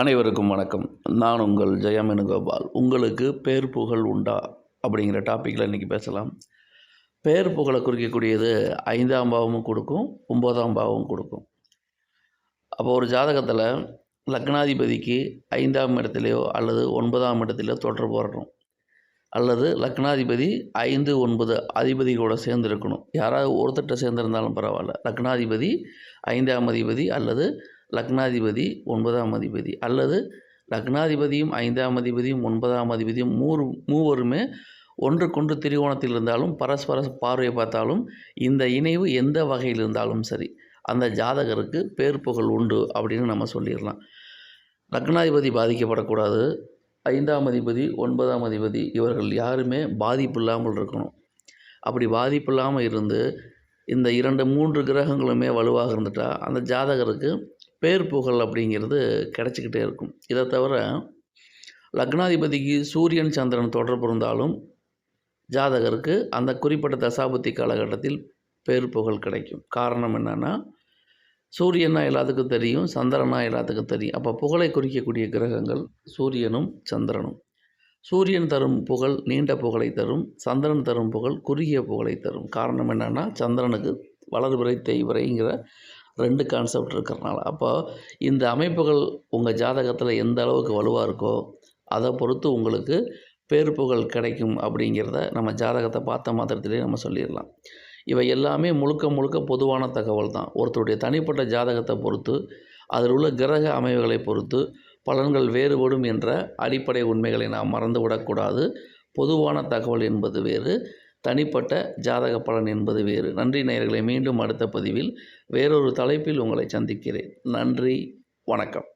அனைவருக்கும் வணக்கம். நான் உங்கள் ஜெயமேனுகோபால். உங்களுக்கு பேர் புகழ் உண்டா? அப்படிங்கிற டாப்பிக்கில் இன்றைக்கி பேசலாம். பேர் புகழை குறிக்கக்கூடியது ஐந்தாம் பாவமும் கொடுக்கும் ஒம்போதாம் பாவமும் கொடுக்கும். அப்போ ஒரு ஜாதகத்தில் லக்னாதிபதிக்கு ஐந்தாம் இடத்துலையோ அல்லது ஒன்பதாம் இடத்துலையோ தொடர்பு வரணும். அல்லது லக்னாதிபதி ஐந்து ஒன்பது அதிபதிகளோட கூட சேர்ந்துருக்கணும். யாராவது ஒருத்தட்ட சேர்ந்துருந்தாலும் பரவாயில்ல. லக்னாதிபதி ஐந்தாம் அதிபதி அல்லது லக்னாதிபதி ஒன்பதாம் அதிபதி அல்லது லக்னாதிபதியும் ஐந்தாம் அதிபதியும் ஒன்பதாம் அதிபதியும் மூறு மூவருமே ஒன்றுக்கொன்று திரிகோணத்தில் இருந்தாலும் பரஸ்பர பார்வை பார்த்தாலும் இந்த இணைவு எந்த வகையில் இருந்தாலும் சரி அந்த ஜாதகருக்கு பேர் புகழ் உண்டு அப்படின்னு நம்ம சொல்லிடலாம். லக்னாதிபதி பாதிக்கப்படக்கூடாது. ஐந்தாம் அதிபதி ஒன்பதாம் அதிபதி இவர்கள் யாருமே பாதிப்பு இல்லாமல் இருக்கணும். அப்படி பாதிப்பு இல்லாமல் இருந்து இந்த இரண்டு மூன்று கிரகங்களுமே வலுவாக இருந்துட்டால் அந்த ஜாதகருக்கு பேர் புகழ் அப்படிங்கிறது கிடச்சிக்கிட்டே இருக்கும். இதை தவிர லக்னாதிபதிக்கு சூரியன் சந்திரன் தொடர்பு இருந்தாலும் ஜாதகருக்கு அந்த குறிப்பிட்ட தசாபுத்தி காலகட்டத்தில் பேர் புகழ் கிடைக்கும். காரணம் என்னென்னா சூரியனா எல்லாத்துக்கும் தெரியும் சந்திரனா எல்லாத்துக்கும் தெரியும். அப்போ புகழை குறிக்கக்கூடிய கிரகங்கள் சூரியனும் சந்திரனும். சூரியன் தரும் புகழ் நீண்ட புகழை தரும் சந்திரன் தரும் புகழ் குறுகிய புகழை தரும். காரணம் என்னென்னா சந்திரனுக்கு வளர்விரை தேய்வரைங்கிற ரெண்டு கான்செப்ட் இருக்கிறனால. அப்போ இந்த அமைப்புகள் உங்கள் ஜாதகத்தில் எந்த அளவுக்கு வலுவாக இருக்கோ அதை பொறுத்து உங்களுக்கு பேர் புகழ் கிடைக்கும் அப்படிங்கிறத நம்ம ஜாதகத்தை பார்த்த மாத்திரத்திலே நம்ம சொல்லிடலாம். இவை எல்லாமே முழுக்க முழுக்க பொதுவான தகவல் தான். ஒருத்தருடைய தனிப்பட்ட ஜாதகத்தை பொறுத்து அதில் உள்ள கிரக அமைவுகளை பொறுத்து பலன்கள் வேறுபடும் என்ற அடிப்படை உண்மைகளை நாம் மறந்துவிடக்கூடாது. பொதுவான தகவல் என்பது வேறு. தனிப்பட்ட ஜாதக பலன் என்பது வேறு. நன்றி நேயர்களை மீண்டும் அடுத்த பதிவில் வேறொரு தலைப்பில் உங்களை சந்திக்கிறேன். நன்றி வணக்கம்.